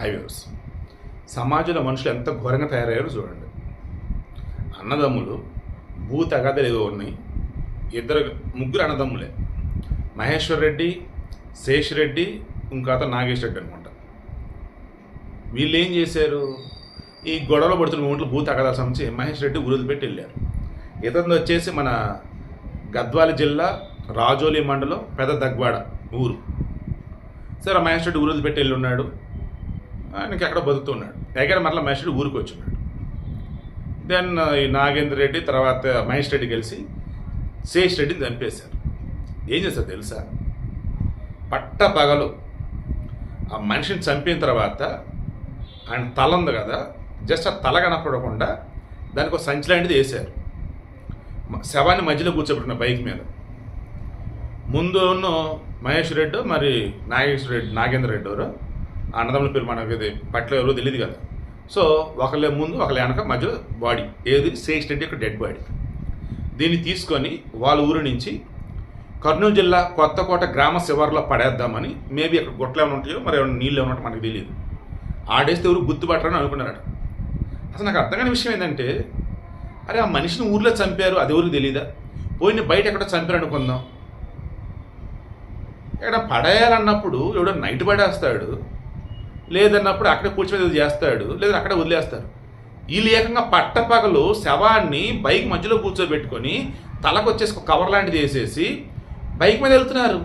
Highways. సమాజంలో మనుషులు ఎంత ఘోరంగా తయారయ్యారో చూడండి. అన్నదమ్ములు భూ తగాదలు ఏదో ఉన్నాయి. ఇద్దరు ముగ్గురు అన్నదమ్ములే. మహేశ్వర్ రెడ్డి శేష్ రెడ్డి ఇంకా అతను నాగేష్ రెడ్డి అనుకుంటా వీళ్ళు ఏం చేశారు? ఈ గొడవలు పడుతున్న ఒంట్లో భూ తగాదాల సంబంధించి మహేష్ రెడ్డి ఉరుదు పెట్టి వెళ్ళారు. ఇతను వచ్చేసి మన గద్వాల జిల్లా రాజోలి మండలం పెద్ద దగ్వాడ ఊరు. సరే మహేష్ రెడ్డి ఊరుది పెట్టి వెళ్ళి ఉన్నాడు. ఆయనకి అక్కడ బతుకుతున్నాడు. ఎక్కడ మరలా మహేష్ రెడ్డి ఊరికి వచ్చినాడు. దెన్ ఈ నాగేంద్ర రెడ్డి తర్వాత మహేష్ రెడ్డి కలిసి శేష్ రెడ్డిని చంపేశారు. ఏం చేశారు తెలుసా? పట్ట పగలు ఆ మనిషిని చంపిన తర్వాత ఆయన తల ఉంది కదా జస్ట్ ఆ తల కనపడకుండా దానికి ఒక సంచి లాంటిది వేశారు. శవాన్ని మధ్యలో కూర్చోబెట్టిన బైక్ మీద. ముందు ఉన్న మహేష్ రెడ్డి మరి నాగేశ్వర రెడ్డి నాగేంద్ర రెడ్డి అన్నదమ్ముల పేరు మనకి ఇది పట్ల ఎవరో తెలియదు కదా. సో ఒకళ్ళే ముందు ఒకళ్ళ వెనక మధ్యలో బాడీ ఏది? శేష్ రెడ్డి యొక్క డెడ్ బాడీ దీన్ని తీసుకొని వాళ్ళ ఊరు నుంచి కర్నూలు జిల్లా కొత్తకోట గ్రామ శివారులో పడేద్దామని మేబీ అక్కడ గుట్టలు ఏమైనా ఉంటాయో మరి ఏమైనా నీళ్ళు ఏమైనా మనకు తెలియదు ఆడేస్తే ఎవరు గుర్తుపట్టరని అనుకున్నారట. అసలు నాకు అర్థం కాని విషయం ఏంటంటే అరే ఆ మనిషిని ఊర్లో చంపారు అది ఎవరికి తెలియదా పోయిన బయట ఎక్కడ చంపారు అనుకుందాం. ఇక్కడ పడేయాలన్నప్పుడు ఎవడో నైట్ పడేస్తాడు. లేదన్నప్పుడు అక్కడే కూర్చొని చేస్తాడు లేదా అక్కడే వదిలేస్తారు. వీళ్ళు ఏకంగా పట్టపగలు శవాన్ని బైక్ మధ్యలో కూర్చోబెట్టుకొని తలకు వచ్చేసి ఒక కవర్ లాంటిది వేసేసి బైక్ మీద వెళ్తున్నారు.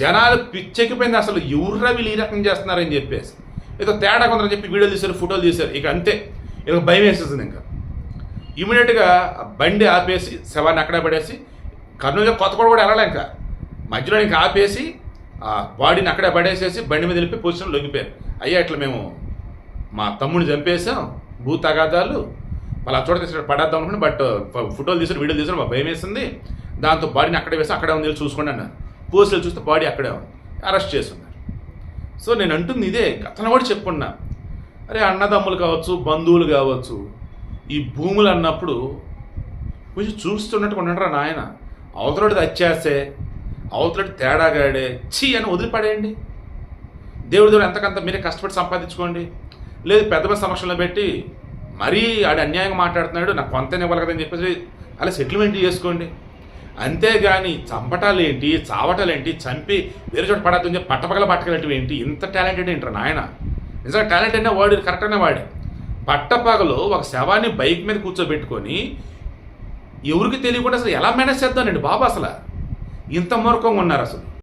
జనాలు పిచ్చెక్కిపోయింది అసలు ఎవర్రా వీళ్ళు ఈ రకం చేస్తున్నారని చెప్పేసి. ఏదో తేడా కొందరని చెప్పి వీడియోలు తీశారు ఫోటోలు తీశారు. ఇక అంతే. ఇక భయం వేసేసింది ఇంకా. ఇమీడియట్గా బండి ఆపేసి శవాన్ని అక్కడే పడేసి కర్నూలు కొత్తగూడ కూడా వెళ్ళాలి ఇంకా. మధ్యలో ఇంకా ఆపేసి ఆ బాడీని అక్కడే పడేసేసి బండి మీద వెళ్ళి పొజిషన్ లొంగిపోయారు. అయ్యా ఇట్లా మేము మా తమ్ముడిని చంపేసాం భూ తగాదాలు వాళ్ళ చోట తీసుకుని పడేద్దాం అనుకుని బట్ ఫోటోలు తీసుకుని వీడియోలు తీసుకుని మా భయం వేసింది దాంతో బాడీని అక్కడే వేసి అక్కడే ఉంది వెళ్ళి చూసుకోండి అన్నారు పోస్టులు చూస్తే బాడీ అక్కడే ఉంది. అరెస్ట్ చేస్తున్నారు. సో నేను అంటుంది ఇదే గతంలో కూడా చెప్పుకున్నా అరే అన్నదమ్ములు కావచ్చు బంధువులు కావచ్చు ఈ భూములు అన్నప్పుడు కొంచెం చూస్తున్నట్టు ఉండరా నాయన. అవతలడిది వచ్చేస్తే అవతలటి తేడాగాడే చీ అని వదిలిపడేయండి. దేవుడి దేవుడు ఎంతకంత మీరే కష్టపడి సంపాదించుకోండి. లేదు పెద్ద పెద్ద సమస్యలను పెట్టి మరీ ఆడు అన్యాయంగా మాట్లాడుతున్నాడు నాకు కొంత ఇవ్వాలి కదని చెప్పేసి అలా సెటిల్మెంట్ చేసుకోండి. అంతేగాని చంపటాలు ఏంటి చావటాలు ఏంటి చంపి వేరే చోట పడద్దు చెప్పి పట్టపగల పట్టగలటం ఏంటి? ఇంత టాలెంటెడ్ ఏంటారు నాయన? నిజంగా టాలెంట్ అయినా వాడు కరెక్ట్ అయినా వాడే. పట్టపగలు ఒక శవాన్ని బైక్ మీద కూర్చోబెట్టుకొని ఎవరికి తెలియకుండా అసలు ఎలా మేనేజ్ చేద్దానండి బాబు అసలు? ఇంత మూర్ఖంగా ఉన్నారు అసలు.